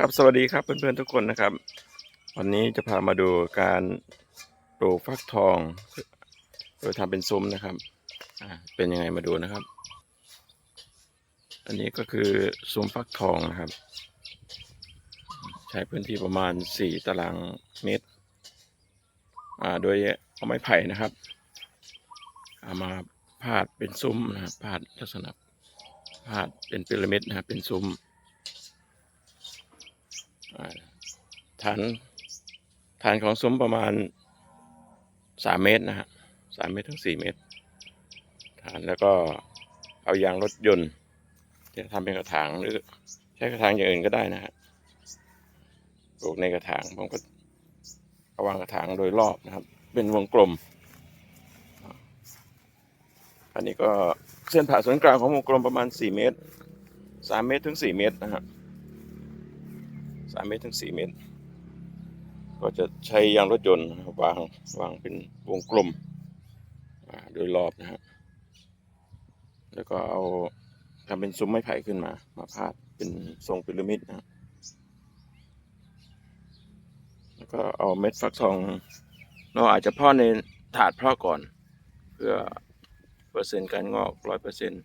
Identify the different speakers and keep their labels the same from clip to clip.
Speaker 1: ครับสวัสดีครับเพื่อนๆทุกคนนะครับ วันนี้จะพามาดูการปลูกฟักทอง โดยทำเป็นซุ้มนะครับเป็นยังไงมาดูนะครับ อันนี้ก็คือซุ้มฟักทองนะครับ ใช้พื้นที่ประมาณ4ตารางเมตรโดยเอาไม้ไผ่นะครับเอามาพาดเป็นซุ้มนะครับพาดลักษณะพาดเป็นพีระมิดนะครับเป็นซุ้ม ฐานฐานของซุ้มประมาณสามเมตรนะฮะสามเมตรถึงสี่เมตร ฐานแล้วก็เอายางรถยนต์จะทำเป็นกระถางหรือใช้กระถางอย่างอื่นก็ได้นะฮะปลูกในกระถางผมก็เอาวางกระถางโดยรอบนะครับ เป็นวงกลม อันนี้ก็เส้นผ่าศูนย์กลางของวงกลมประมาณสี่เมตรสามเมตรถึงสี่เมตรนะฮะสามเมตรถึงสี่เมตร ก็จะใช้ยางรถยนต์วางวางเป็นวงกลมโดยรอบนะฮะแล้วก็เอาทำเป็นซุ้มไม้ไผ่ขึ้นมา มาพาดเป็นทรงพีระมิดนะฮะแล้วก็เอาเม็ดฟักทอง เราอาจจะพาะในถาดพาะก่อน เพื่อเปอร์เซ็นต์การงอกร้อยเปอร์เซ็นต์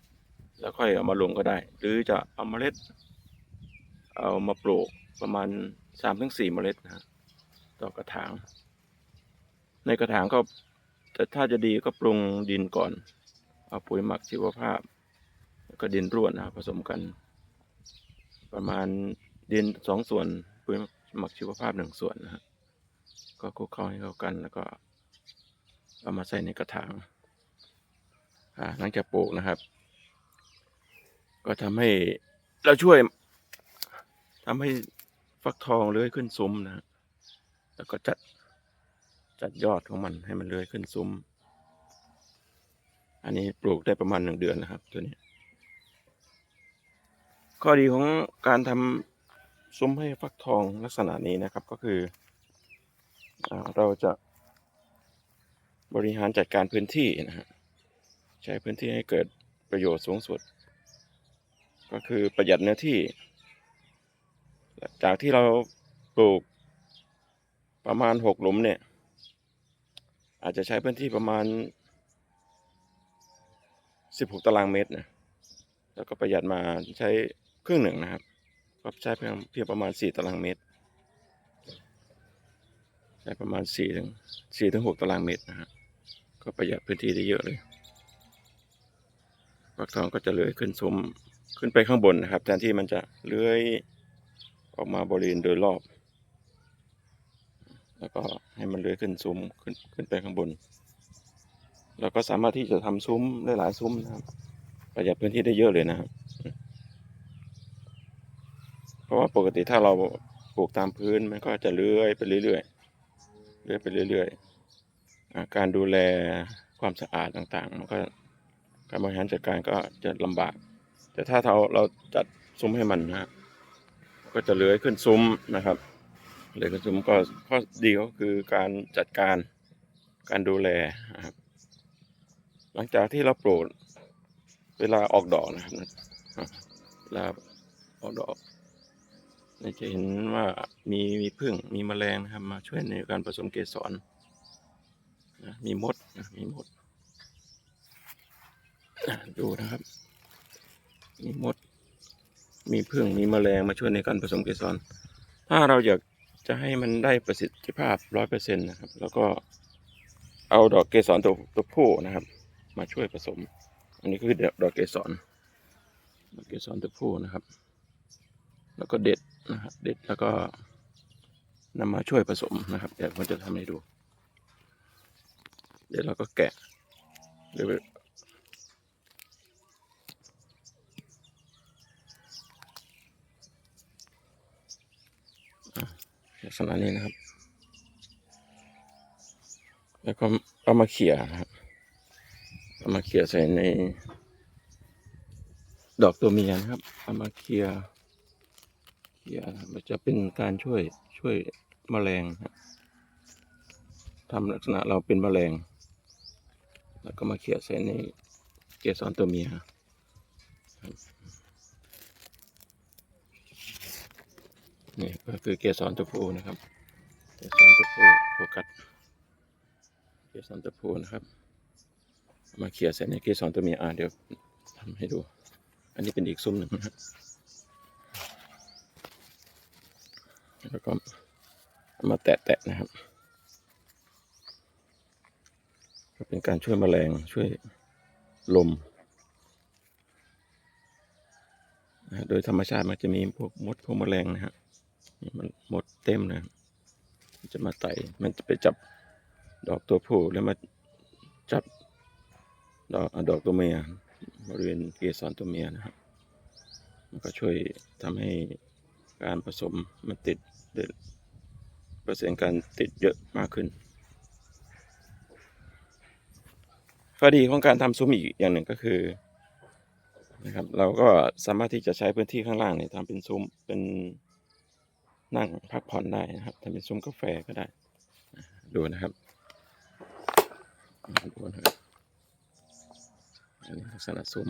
Speaker 1: แล้วค่อยเอามาลงก็ได้ หรือจะเอาเมล็ด เอามาปลูก ประมาณสามถึงสี่เมล็ดนะฮะต่อกระถาง ในกระถางก็แต่ถ้าจะดีก็ปรุงดินก่อน เอาปุ๋ยหมักชีวภาพ แล้วก็ดินร่วนนะผสมกัน ประมาณดินสองส่วนปุ๋ยหมักชีวภาพหนึ่งส่วนนะฮะก็คลุกเคล้าให้เข้ากันแล้วก็เอามาใส่ในกระถางอ่าหลังจากปลูกนะครับ ก็ทำให้เราช่วยทำให้ ฟักทองเลื้อยขึ้นซุ้มนะฮะแล้วก็จัดจัดยอดของมันให้มันเลื้อยขึ้นซุ้ม อันนี้ปลูกได้ประมาณหนึ่งเดือนนะครับ ตัวนี้ ข้อดีของการทำซุ้มให้ฟักทองลักษณะนี้นะครับก็คืออเราจะบริหารจัดการพื้นที่นะฮะใช้พื้นที่ให้เกิดประโยชน์สูงสุด ก็คือประหยัดเนื้อที่ จากที่เราปลูกประมาณหกหลุมเนี่ย อาจจะใช้พื้นที่ประมาณสิบหกตารางเมตรนะแล้วก็ประหยัดมาใช้ครึ่งหนึ่งนะครับ ก็ใช้เพียงเพียงประมาณสี่ตารางเมตร ใช้ประมาณสี่ถึงสี่ถึงหกตารางเมตรนะฮะก็ประหยัดพื้นที่ได้เยอะเลยฟักทองก็จะเลื้อยขึ้นซุ้มขึ้นไปข้างบนนะครับแทนที่มันจะเลื้อย ออกมาบริเวณโดยรอบ แล้วก็ให้มันเลื้อยขึ้นซุ้มขึ้นขึ้นไปข้างบน เราก็สามารถที่จะทำซุ้มได้หลายซุ้มนะครับ ประหยัดพื้นที่ได้เยอะเลยนะครับ เพราะว่าปกติถ้าเราปลูกตามพื้นมันก็จะเลื้อยไปเรื่อยๆเลื้อยไปเรื่อยๆการดูแลความสะอาดต่างๆ มันก็การบริหารจัดการก็จะลำบาก แต่ถ้าเราเราจัดซุ้มให้มันนะฮะ ก็จะเลื้อยขึ้นซุ้มนะครับเลื้อยขึ้นซุ้มก็ข้อดีก็คือการจัดการการดูแลนะครับหลังจากที่เราปลูกเวลาออกดอกนะครับเวลาออกดอกเราจะเห็นว่ามีมีผึ้งมีแมลงนะครับ มาช่วยในการผสมเกสรนะมีมดนะมีมดดูนะครับ มีมด มีผึ้งมีแมลงมาช่วยในการผสมเกสร ถ้าเราอยากจะให้มันได้ประสิทธิภาพร้อยเปอร์เซ็นต์นะครับ แล้วก็เอาดอกเกสรตัวตัวผู้นะครับ มาช่วยผสม อันนี้คือดอกเกสรดอกเกสรตัวผู้นะครับ แล้วก็เด็ดนะครับเด็ดแล้วก็นำมาช่วยผสมนะครับเดี๋ยวผมจะทำให้ดู เดี๋ยวเราก็แกะหรือ ลักษณะนี้นะครับ แล้วก็เอามาเขี่ยนะครับเอามาเขี่ยใส่ใน ดอกตัวเมียนะครับ เอามาเขี่ยเขี่ยมันจะเป็นการช่วยช่วยแมลงนะครับทำลักษณะเราเป็นแมลง แล้วก็มาเขี่ยใส่ในเกสรตัวเมียครับ นี่ก็คือเกสรตัวผู้นะครับ เกสรตัวผู้โฟกัสเกสรตัวผู้นะครับ มาเขี่ยใส่ในเกสรตัวเมียอ่าเดี๋ยวทำให้ดู อันนี้เป็นอีกซุ้มหนึ่งนะครับแล้วก็มาแตะๆนะครับ ก็เป็นการช่วยแมลงช่วยลมโดยธรรมชาติมันจะมีพวกมดพวกแมลงนะฮะ มันหมดเต็มเลยจะมาไต่มันจะไปจับดอกตัวผู้แล้วมาจับดอกดอกตัวเมียบริเวณเกสรตัวเมียนะครับ มันก็ช่วยทำให้การผสมมันติดเปอร์เซ็นต์การติดเยอะมากขึ้นข้อดีของการทำซุ้มอีกอย่างหนึ่งก็คือนะครับ เราก็สามารถที่จะใช้พื้นที่ข้างล่างเนี่ยทำเป็นซุ้มเป็น นั่งพักผ่อนได้นะครับทำเป็นซุ้มกาแฟก็ได้ ดูนะครับดูนะครับอันนี้ลักษณะซุ้ม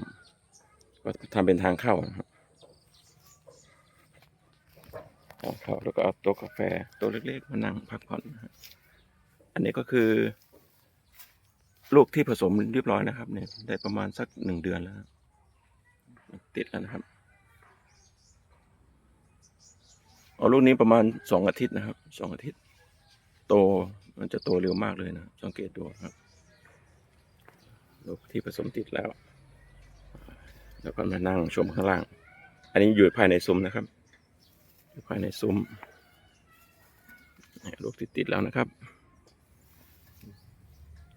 Speaker 1: ก็ทำเป็นทางเข้านะครับทางเข้าแล้วก็เอาโต๊ะกาแฟโต๊ะเล็กๆมานั่งพักผ่อนนะครับอันนี้ก็คือ ลูกที่ผสมเรียบร้อยนะครับเนี่ยได้ประมาณสักหนึ่งเดือนแล้วติดแล้วนะครับ เอาลูกนี้ประมาณสองอาทิตย์นะครับสองอาทิตย์ โตมันจะโตเร็วมากเลยนะ สังเกตดูครับลูกที่ผสมติดแล้ว แล้วก็มานั่งชมข้างล่าง อันนี้อยู่ภายในซุ้มนะครับอยู่ภายในซุ้มลูกที่ติดแล้วนะครับ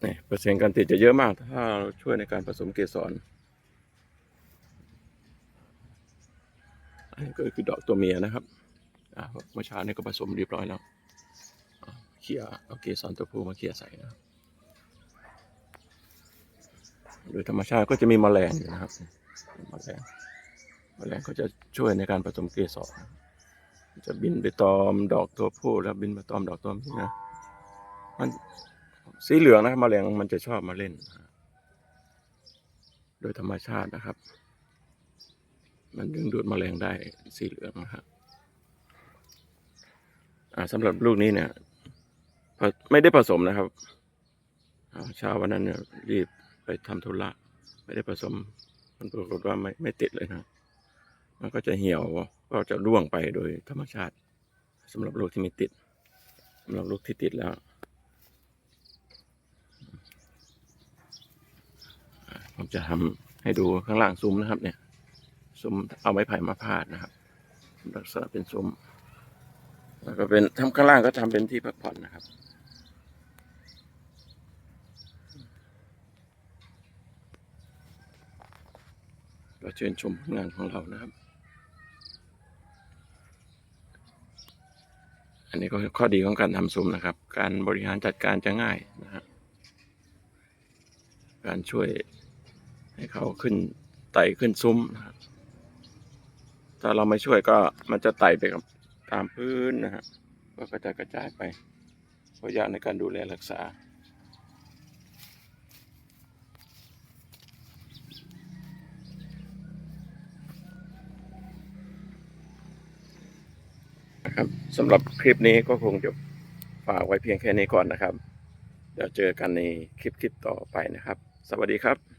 Speaker 1: นี่เปอร์เซ็นต์การติดจะเยอะมาก ถ้าเราช่วยในการผสมเกสรอันนี้ก็คือดอกตัวเมียนะครับ เมื่อเช้านี้ก็ผสมเรียบร้อยแล้วเขี่ยเอเกสรตัวผู้มาเขี่ยใส่นะโดยธรรมชาติก็จะมีแมลงอยู่นะครับแมลงแมลงก็จะช่วยในการผสมเกสรจะบินไปตอมดอกตัวผู้แล้วบินมาตอมดอกตัวเมียมันสีเหลืองนะครับแมลงมันจะชอบมาเล่น โดยธรรมชาตินะครับ มันดึงดูดแมลงได้สีเหลืองนะครับ อ่าสำหรับลูกนี้เนี่ยไม่ได้ผสมนะครับเช้าวันนั้นเนี่ยรีบไปทำธุระไม่ได้ผสม มันปรากฏว่าไม่ไม่ติดเลยนะ มันก็จะเหี่ยวก็จะร่วงไปโดยธรรมชาติสำหรับลูกที่ไม่ติดสำหรับลูกที่ติดแล้วผมจะทำให้ดูข้างล่างซุ้มนะครับ เนี่ย ซุ้มเอาไม้ไผ่มาพาดนะครับ ลักษณะเป็นซุ้ม แล้วก็เป็นทำข้างล่างก็ทำเป็นที่พักผ่อนนะครับ ก็เชิญชมผลงานของเรานะครับ อันนี้ก็ข้อดีของการทำซุ้มนะครับ การบริหารจัดการจะง่ายนะฮะการช่วยให้เขาขึ้นไต่ขึ้นซุ้มนะครับ ถ้าเราไม่ช่วยก็มันจะไต่ไปกับ ตามพื้นนะฮะก็กระจายกระจายไปเพราะยากในการดูแลรักษานะครับสำหรับคลิปนี้ก็คงจะฝากไว้เพียงแค่นี้ก่อนนะครับ เดี๋ยวเจอกันในคลิปคลิปต่อไปนะครับ สวัสดีครับ